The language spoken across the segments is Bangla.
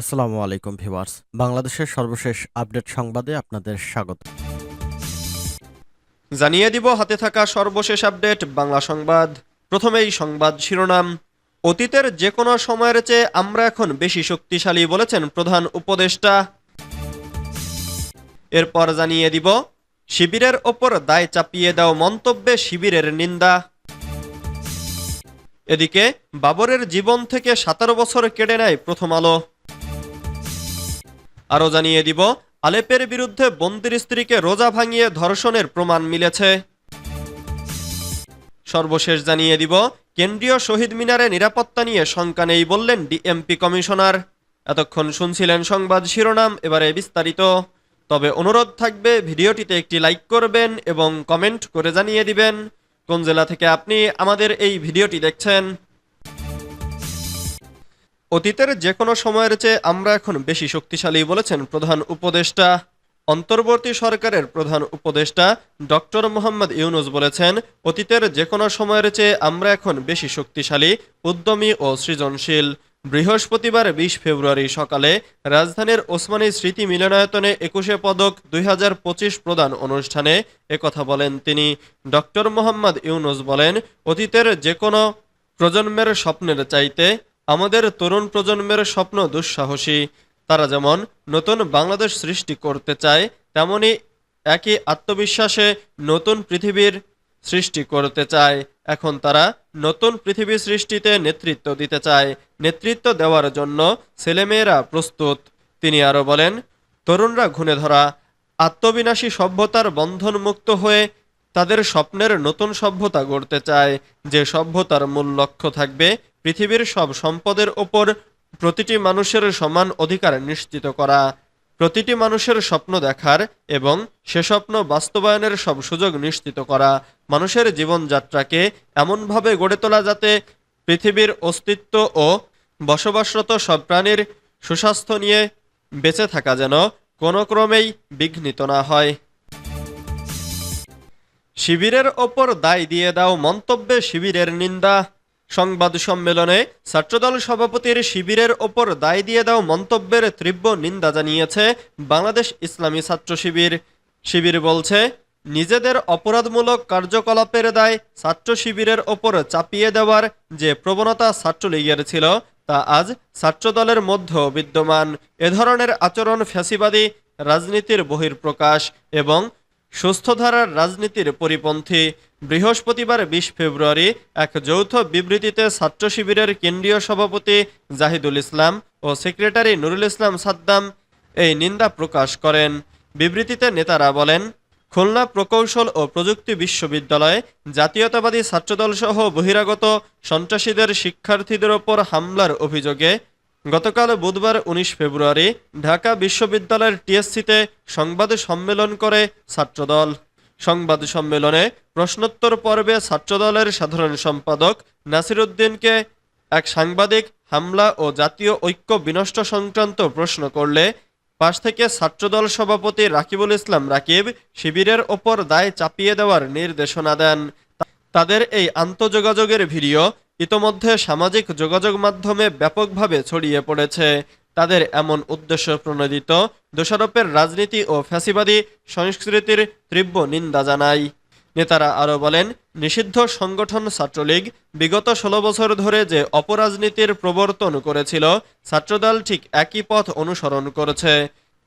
আসসালামু আলাইকুম, ভিউয়ার্স। বাংলাদেশের সর্বশেষ আপডেট সংবাদে আপনাদের স্বাগত। জানিয়ে দিব, হাতে থাকা সর্বশেষ আপডেট, বাংলা সংবাদ। প্রথমেই সংবাদ শিরোনাম। অতীতের যে কোনো সময়ের চেয়ে আমরা এখন বেশি শক্তিশালী বলেছেন প্রধান উপদেষ্টা। এরপর জানিয়ে দিব, শিবিরের ওপর দায় চাপিয়ে দাও মন্তব্যে শিবিরের নিন্দা। এদিকে, বাবরের জীবন থেকে সতেরো বছর কেড়ে নেয় প্রথম আলো। আরও জানিয়ে দিব, আলেপের বিরুদ্ধে বন্দির স্ত্রীকে রোজা ভাঙিয়ে ধর্ষণের প্রমাণ মিলেছে। সর্বশেষ জানিয়ে দিব, কেন্দ্রীয় শহীদ মিনারে নিরাপত্তা নিয়ে শঙ্কা নেই বললেন ডিএমপি কমিশনার। এতক্ষণ শুনছিলেন সংবাদ শিরোনাম, এবারে বিস্তারিত। তবে অনুরোধ থাকবে, ভিডিওটিতে একটি লাইক করবেন এবং কমেন্ট করে জানিয়ে দিবেন। কোন জেলা থেকে আপনি আমাদের এই ভিডিওটি দেখছেন? অতীতের যে কোনো সময়ের চেয়ে আমরা এখন বেশি শক্তিশালী বলেছেন প্রধান উপদেষ্টা। অন্তর্বর্তী সরকারের প্রধান উপদেষ্টা ডক্টর মোহাম্মদ ইউনুস বলেছেন, অতীতের যে কোনো সময়ের চেয়ে আমরা এখন বেশি শক্তিশালী, উদ্যমী ও সৃজনশীল। বৃহস্পতিবার বিশ ফেব্রুয়ারি সকালে রাজধানীর ওসমানী স্মৃতি মিলনায়তনে একুশে পদক দুই হাজার পঁচিশ প্রদান অনুষ্ঠানে একথা বলেন তিনি। ডক্টর মোহাম্মদ ইউনুস বলেন, অতীতের যে কোনো প্রজন্মের স্বপ্নের চাইতে আমাদের তরুণ প্রজন্মের স্বপ্ন দুঃসাহসী। তারা যেমন নতুন বাংলাদেশ সৃষ্টি করতে চায়, তেমনি একই আত্মবিশ্বাসে নতুন পৃথিবীর সৃষ্টি করতে চায়। এখন তারা নতুন পৃথিবী সৃষ্টিতে নেতৃত্ব দিতে চায়। নেতৃত্ব দেওয়ার জন্য ছেলেমেয়েরা প্রস্তুত। তিনি আরও বলেন, তরুণরা ঘুণে ধরা আত্মবিনাশী সভ্যতার বন্ধন মুক্ত হয়ে তাদের স্বপ্নের নতুন সভ্যতা গড়তে চায়। যে সভ্যতার মূল লক্ষ্য থাকবে পৃথিবীর সব সম্পদের ওপর প্রতিটি মানুষের সমান অধিকার নিশ্চিত করা। প্রতিটি মানুষের স্বপ্ন দেখার এবং সে স্বপ্ন বাস্তবায়নের সব সুযোগ নিশ্চিত করা। মানুষের জীবনযাত্রাকে এমনভাবে গড়ে তোলা যাতে পৃথিবীর অস্তিত্ব ও বসবাসরত সব প্রাণীর সুস্বাস্থ্য নিয়ে বেঁচে থাকা যেন কোনো ক্রমেই বিঘ্নিত না হয়। শিবিরের ওপর দায় দিয়ে দাও মন্তব্যে শিবিরের নিন্দা। সংবাদ সম্মেলনে ছাত্রদল সভাপতির শিবিরের ওপর দায় দিয়ে দাও মন্তব্যের তীব্র নিন্দা জানিয়েছে বাংলাদেশ ইসলামী ছাত্র শিবির। শিবির বলছে, নিজেদের অপরাধমূলক কার্যকলাপের দায় ছাত্র শিবিরের ওপর চাপিয়ে দেওয়ার যে প্রবণতা ছাত্রলীগের ছিল, তা আজ ছাত্রদলের মধ্যেও বিদ্যমান। এ ধরনের আচরণ ফ্যাসিবাদী, রাজনীতির বহির্প্রকাশ এবং সুস্থধারার রাজনীতির পরিপন্থী বৃহস্পতিবার বিশ ফেব্রুয়ারি এক যৌথ বিবৃতিতে ছাত্র শিবিরের কেন্দ্রীয় সভাপতি জাহিদুল ইসলাম ও সেক্রেটারি নুরুল ইসলাম সাদ্দাম এই নিন্দা প্রকাশ করেন। বিবৃতিতে নেতারা বলেন, খুলনা প্রকৌশল ও প্রযুক্তি বিশ্ববিদ্যালয়ে, জাতীয়তাবাদী ছাত্রদলসহ বহিরাগত সন্ত্রাসীদের শিক্ষার্থীদের ওপর হামলার অভিযোগে গতকাল বুধবার উনিশ ফেব্রুয়ারি ঢাকা বিশ্ববিদ্যালয়ের টিএসসিতে সংবাদ সম্মেলন করে ছাত্রদল। সংবাদ সম্মেলনে প্রশ্নোত্তর পর্বে ছাত্রদলের সাধারণ সম্পাদক নাসিরুদ্দিনকে এক সাংবাদিক হামলা ও জাতীয় ঐক্য বিনষ্ট সংক্রান্ত প্রশ্ন করলে পাশ থেকে ছাত্রদল সভাপতি রাকিবুল ইসলাম রাকিব শিবিরের ওপর দায় চাপিয়ে দেওয়ার নির্দেশনা দেন। তাদের এই আন্তঃযোগাযোগের ভিডিও ইতোমধ্যে সামাজিক যোগাযোগ মাধ্যমে ব্যাপকভাবে ছড়িয়ে পড়েছে। তাদের এমন উদ্দেশ্য প্রণোদিত দোষারোপের রাজনীতি ও ফ্যাসিবাদী সংস্কৃতির তীব্র নিন্দা জানায়। নেতারা আরও বলেন, নিষিদ্ধ সংগঠন ছাত্রলীগ বিগত ষোলো বছর ধরে যে অপরাজনীতির প্রবর্তন করেছিল, ছাত্রদল ঠিক একই পথ অনুসরণ করেছে।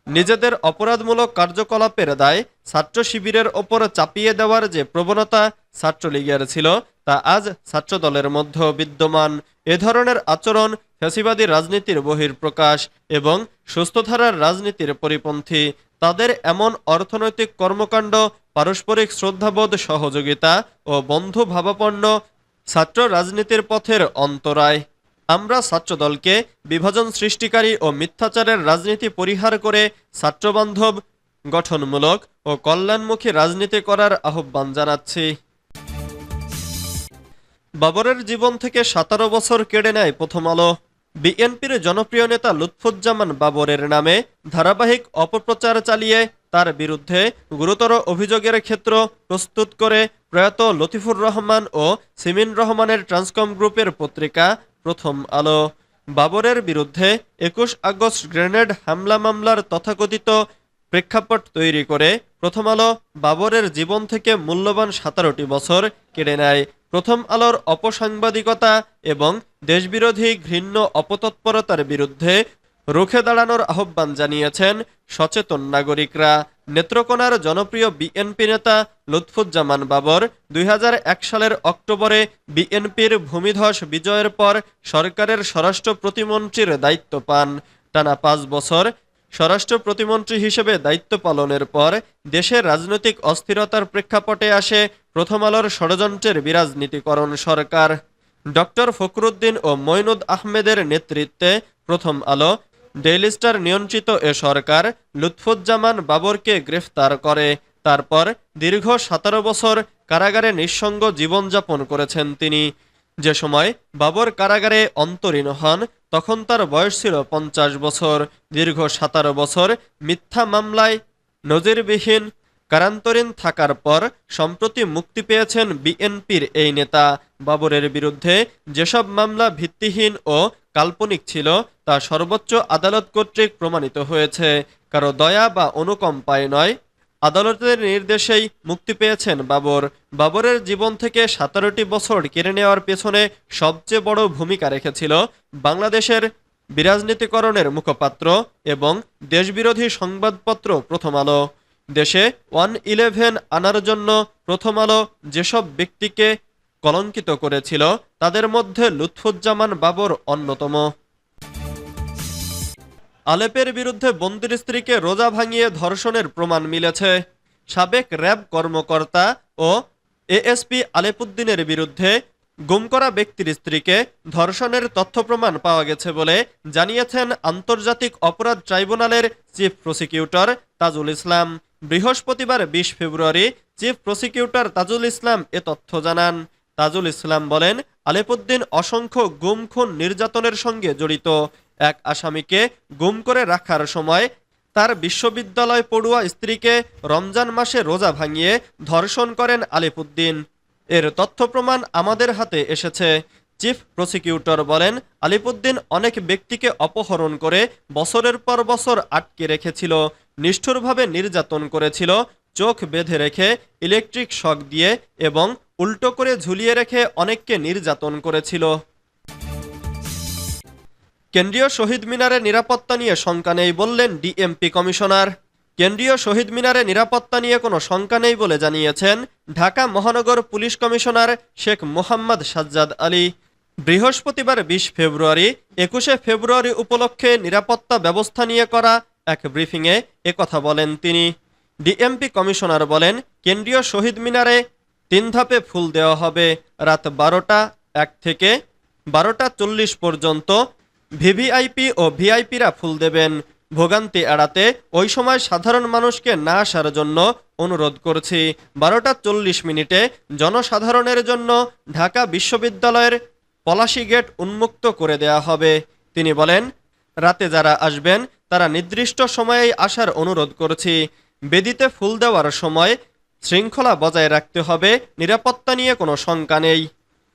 নিজেদের অপরাধমূলক কার্যকলাপের দায় ছাত্র শিবিরের ওপর চাপিয়ে দেওয়ার যে প্রবণতা ছাত্রলীগের ছিল তা আজ ছাত্রদলের মধ্যে বিদ্যমান এ ধরনের আচরণ ফ্যাসিবাদী রাজনীতির বহির্প্রকাশ এবং সুস্থধারার রাজনীতির পরিপন্থী। তাদের এমন অর্থনৈতিক কর্মকাণ্ড, পারস্পরিক শ্রদ্ধাবোধ, সহযোগিতা ও বন্ধু ভাবাপন্ন ছাত্র রাজনীতির পথের অন্তরায়। আমরা ছাত্রদলকে বিভাজন সৃষ্টিকারী ও মিথ্যাচারের রাজনীতি পরিহার করে ছাত্রবান্ধব গঠনমূলক ও কল্যাণমুখী রাজনীতি করার আহ্বান জানাচ্ছি। বাবরের জীবন থেকে সতেরো বছর কেড়ে নেয় প্রথম আলো। বিএনপির জনপ্রিয় নেতা লুৎফুজ্জামান বাবরের নামে ধারাবাহিক অপপ্রচার চালিয়ে তার বিরুদ্ধে গুরুতর অভিযোগের ক্ষেত্র প্রস্তুত করে প্রয়াত লতিফুর রহমান ও সিমিন রহমানের ট্রান্সকম গ্রুপের পত্রিকা প্রথম আলো। বাবরের বিরুদ্ধে একুশ আগস্ট গ্রেনেড হামলা মামলার তথাকথিত প্রেক্ষাপট তৈরি করে প্রথম আলো বাবরের জীবন থেকে মূল্যবান সতেরোটি বছর কেড়ে নেয়। প্রথম আলোর অপসাংবাদিকতা এবং দেশবিরোধী ঘৃণ্য অপতৎপরতার বিরুদ্ধে রুখে দাঁড়ানোর আহ্বান জানিয়েছেন সচেতন নাগরিকরা। নেত্রকোনার জনপ্রিয় বিএনপি নেতা লুৎফুজ্জামান বাবর দুই হাজার এক সালের অক্টোবরে বিএনপির ভূমিধস বিজয়ের পর সরকারের স্বরাষ্ট্র প্রতিমন্ত্রীর দায়িত্ব পান। টানা পাঁচ বছর স্বরাষ্ট্র প্রতিমন্ত্রী হিসেবে দায়িত্ব পালনের পর দেশের রাজনৈতিক অস্থিরতার প্রেক্ষাপটে আসে প্রথম আলোর ষড়যন্ত্রের বিরাজনীতিকরণ সরকার। ডক্টর ফখরুদ্দিন ও মইনুদ আহমেদের নেতৃত্বে প্রথম আলো, ডেইলি স্টার নিয়ন্ত্রিত এ সরকার লুৎফুজ্জামান বাবরকে গ্রেফতার করে। তারপর দীর্ঘ সতেরো বছর কারাগারে নিঃসঙ্গ জীবনযাপন করেছেন তিনি। যে সময় বাবর কারাগারে অন্তরীণ হন, তখন তার বয়স ছিল পঞ্চাশ বছর। দীর্ঘ সতেরো বছর মিথ্যা মামলায় নজিরবিহীন কারান্তরীণ থাকার পর সম্প্রতি মুক্তি পেয়েছেন বিএনপির এই নেতা। বাবরের বিরুদ্ধে যেসব মামলা ভিত্তিহীন ও কাল্পনিক ছিল, তা সর্বোচ্চ আদালত কর্তৃক প্রমাণিত হয়েছে। কারও দয়া বা অনুকম্পায় নয় আদালতের নির্দেশেই মুক্তি পেয়েছেন বাবর। বাবরের জীবন থেকে সতেরোটি বছর কেড়ে নেওয়ার পেছনে সবচেয়ে বড় ভূমিকা রেখেছিল বাংলাদেশের বিরাজনীতিকরণের মুখপাত্র এবং দেশবিরোধী সংবাদপত্র প্রথম আলো। দেশে ওয়ান ইলেভেন আনার জন্য প্রথম আলো যেসব ব্যক্তিকে কলঙ্কিত করেছিল, তাদের মধ্যে লুৎফুজ্জামান বাবর অন্যতম। আলেপের বিরুদ্ধে বন্দির স্ত্রীকে রোজা ভাঙিয়ে ধর্ষণের প্রমাণ মিলেছে। সাবেক র্যাব কর্মকর্তা ও এএসপি আলেপুদ্দিনের বিরুদ্ধে গুম করা ব্যক্তির স্ত্রীকে ধর্ষণের তথ্য প্রমাণ পাওয়া গেছে বলে জানিয়েছেন আন্তর্জাতিক অপরাধ ট্রাইব্যুনালের চিফ প্রসিকিউটর তাজুল ইসলাম। বৃহস্পতিবার বিশ ফেব্রুয়ারি চিফ প্রসিকিউটর তাজুল ইসলাম এ তথ্য জানান। তাজুল ইসলাম বলেন, আলেপুদ্দিন অসংখ্য গুম, খুন, নির্যাতনের সঙ্গে জড়িত। এক আসামিকে গুম করে রাখার সময় তার বিশ্ববিদ্যালয় পড়ুয়া স্ত্রীকে রমজান মাসে রোজা ভাঙিয়ে ধর্ষণ করেন আলিপুদ্দিন এর তথ্য প্রমাণ আমাদের হাতে এসেছে। চিফ প্রসিকিউটর বলেন আলিপুদ্দিন অনেক ব্যক্তিকে অপহরণ করে বছরের পর বছর আটকে রেখেছিল, নিষ্ঠুরভাবে নির্যাতন করেছিল, চোখ বেঁধে রেখে, ইলেকট্রিক শক দিয়ে এবং উল্টো করে ঝুলিয়ে রেখে অনেককে নির্যাতন করেছিল। কেন্দ্রীয় শহীদ মিনারে নিরাপত্তা নিয়ে শঙ্কা নেই বললেন ডিএমপি কমিশনার। কেন্দ্রীয় শহীদ মিনারে নিরাপত্তা নিয়ে কোনো শঙ্কা নেই বলে জানিয়েছেন ঢাকা মহানগর পুলিশ কমিশনার শেখ মোহাম্মদ সাজ্জাদ আলী। বৃহস্পতিবার বিশ ফেব্রুয়ারি, একুশে ফেব্রুয়ারি উপলক্ষে নিরাপত্তা ব্যবস্থা নিয়ে করা এক ব্রিফিংয়ে একথা বলেন তিনি। ডিএমপি কমিশনার বলেন, কেন্দ্রীয় শহীদ মিনারে তিন ধাপে ফুল দেওয়া হবে। রাত বারোটা এক থেকে বারোটা চল্লিশ পর্যন্ত ভিভিআইপি ও ভিআইপিরা ফুল দেবেন। ভোগান্তি এড়াতে ওই সময় সাধারণ মানুষকে না আসার জন্য অনুরোধ করছি। বারোটা চল্লিশ মিনিটে জনসাধারণের জন্য ঢাকা বিশ্ববিদ্যালয়ের পলাশি গেট উন্মুক্ত করে দেয়া হবে। তিনি বলেন, রাতে যারা আসবেন, তারা নির্দিষ্ট সময়েই আসার অনুরোধ করছি। বেদিতে ফুল দেওয়ার সময় শৃঙ্খলা বজায় রাখতে হবে, নিরাপত্তা নিয়ে কোনো শঙ্কা নেই।